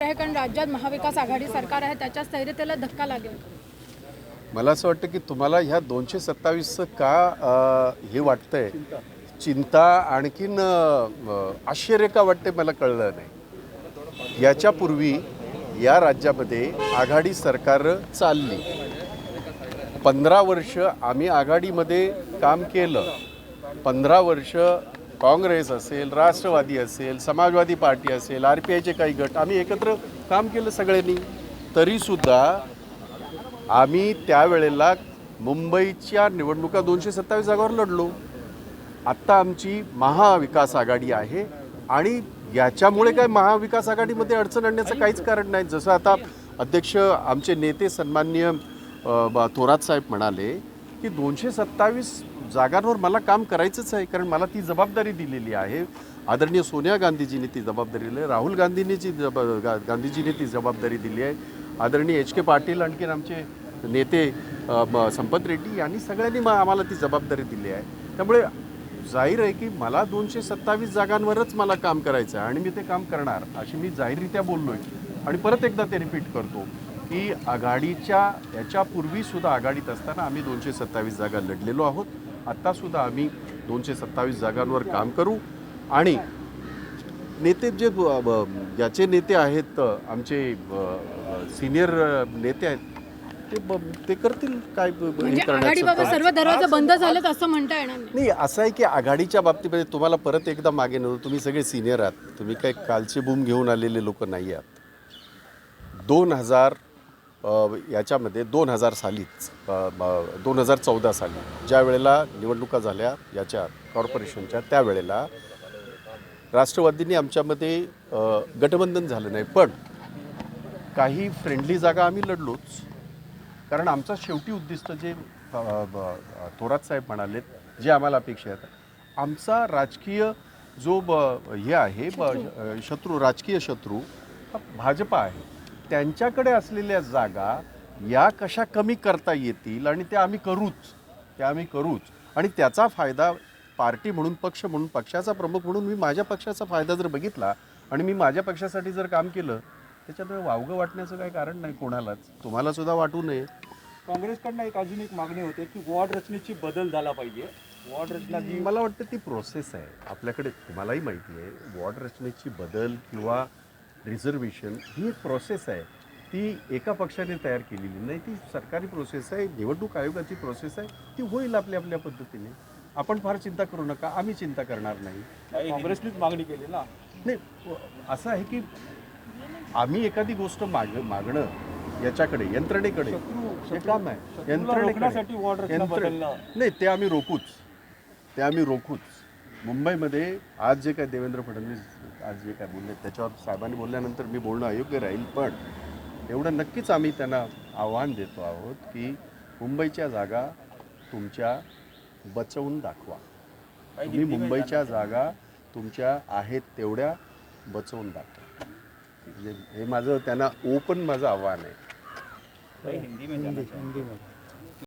आहे कारण राज्यात महाविकास आघाडी सरकार आहे त्याच्या स्थैर्यतेला धक्का लागेल. मला असं वाटतं की तुम्हाला ह्या दोनशे सत्तावीसचं का अ, हे वाटतंय? चिंता आणखीन अ, आश्चर्य का वाटते मला कळलं नाही. याच्यापूर्वी या राज्यामध्ये आघाडी सरकार चालली. पंधरा वर्ष आम्ही आघाडीमध्ये काम केलं. पंधरा वर्ष काँग्रेस असेल राष्ट्रवादी असेल समाजवादी पार्टी असेल आर पी आयचे काही गट आम्ही एकत्र काम केलं सगळ्यांनी. तरीसुद्धा आम्ही त्यावेळेला मुंबईच्या निवडणुका दोनशे सत्तावीस जागावर लढलो. आत्ता आमची महाविकास आघाडी आहे आणि याच्यामुळे काय महाविकास आघाडीमध्ये अडचण आणण्याचं काहीच कारण नाही. जसं आता अध्यक्ष आमचे नेते सन्मान्य थोरात साहेब म्हणाले की दोनशे सत्तावीस जागांवर मला काम करायचंच आहे कारण मला ती जबाबदारी दिलेली आहे. आदरणीय सोनिया गांधीजींनी ती जबाबदारी दिली आहे. राहुल गांधींनी जी जबा गा- गांधीजींनी ती जबाबदारी दिली आहे. आदरणीय एच के पाटील आणखीन आमचे नेते ब- संपत रेड्डी यांनी सगळ्यांनी मग आम्हाला ती जबाबदारी दिली आहे. त्यामुळे जाहीर आहे की मला दोनशे सत्तावीस जागांवरच मला काम करायचं आहे आणि मी ते काम करणार अशी मी जाहीररित्या बोललो आहे आणि परत एकदा ते रिपीट करतो की आघाडीच्या याच्यापूर्वीसुद्धा आघाडीत असताना आम्ही दोनशे सत्तावीस जागा लढलेलो आहोत. आत्तासुद्धा आम्ही दोनशे सत्तावीस जागांवर काम करू. आणि नेते जे याचे नेते आहेत आमचे सिनियर नेते आहेत ते ब- ते करतील काय म्हणजे. सर्व दरवाजे बंद झालेत असं म्हणता येणार नाही. असं आहे की आघाडीच्या बाबतीमध्ये तुम्हाला परत एकदा मागे नव्हतं तुम्ही सगळे सिनियर आहात. तुम्ही काही कालचे बूम घेऊन आलेले लोक नाही आहात. दोन हजार याच्यामध्ये दोन हजार सालीच दोन हजार चौदा साली ज्या वेळेला निवडणुका झाल्या याच्या कॉर्पोरेशनच्या त्यावेळेला राष्ट्रवादींनी आमच्यामध्ये गठबंधन झालं नाही. पण काही फ्रेंडली जागा आम्ही लढलोच. कारण आमचा शेवटी उद्दिष्ट जे थोरात साहेब म्हणालेत जे आम्हाला अपेक्षा आहेत आमचा राजकीय जो ब हे आहे ब शत्रू राजकीय शत्रू हा भाजपा आहे. त्यांच्याकडे असलेल्या जागा या कशा कमी करता येतील आणि त्या आम्ही करूच. त्या आम्ही करूच. आणि त्याचा फायदा पार्टी म्हणून पक्ष म्हणून पक्षाचा प्रमुख म्हणून मी माझ्या पक्षाचा फायदा जर बघितला आणि मी माझ्या पक्षासाठी जर काम केलं त्याच्यात वावगं वाटण्याचं काही कारण नाही कोणालाच. तुम्हाला सुद्धा वाटू नये. काँग्रेसकडनं एक अजून एक मागणी होते की वॉर्ड रचनेची बदल झाला पाहिजे. वॉर्ड रचना जी मला वाटतं ती प्रोसेस आहे. आपल्याकडे तुम्हालाही माहिती आहे वॉर्ड रचनेची बदल किंवा रिझर्वेशन ही एक प्रोसेस आहे. ती एका पक्षाने तयार केलेली नाही ती सरकारी प्रोसेस आहे निवडणूक आयोगाची प्रोसेस आहे ती होईल आपल्या आपल्या पद्धतीने. आपण फार चिंता करू नका आम्ही चिंता करणार नाही. काँग्रेसनीच मागणी केली ना? नाही असं आहे की आम्ही एखादी गोष्ट माग मागणं याच्याकडे यंत्रणेकडे हे काम आहे. बदलणं. नाही ते आम्ही रोखूच. ते आम्ही रोखूच. मुंबईमध्ये आज जे काय देवेंद्र फडणवीस आज जे काय बोलले त्याच्यावर साहेबांनी बोलल्यानंतर मी बोलणं अयोग्य राहील पण एवढं नक्कीच आम्ही त्यांना आव्हान देतो आहोत की मुंबईच्या जागा तुमच्या बचवून दाखवा. तुम्ही मुंबईच्या जागा तुमच्या आहेत तेवढ्या बचवून दाखवा. म्हणजे हे माझं त्यांना ओपन माझं आव्हान आहे. हिंदी में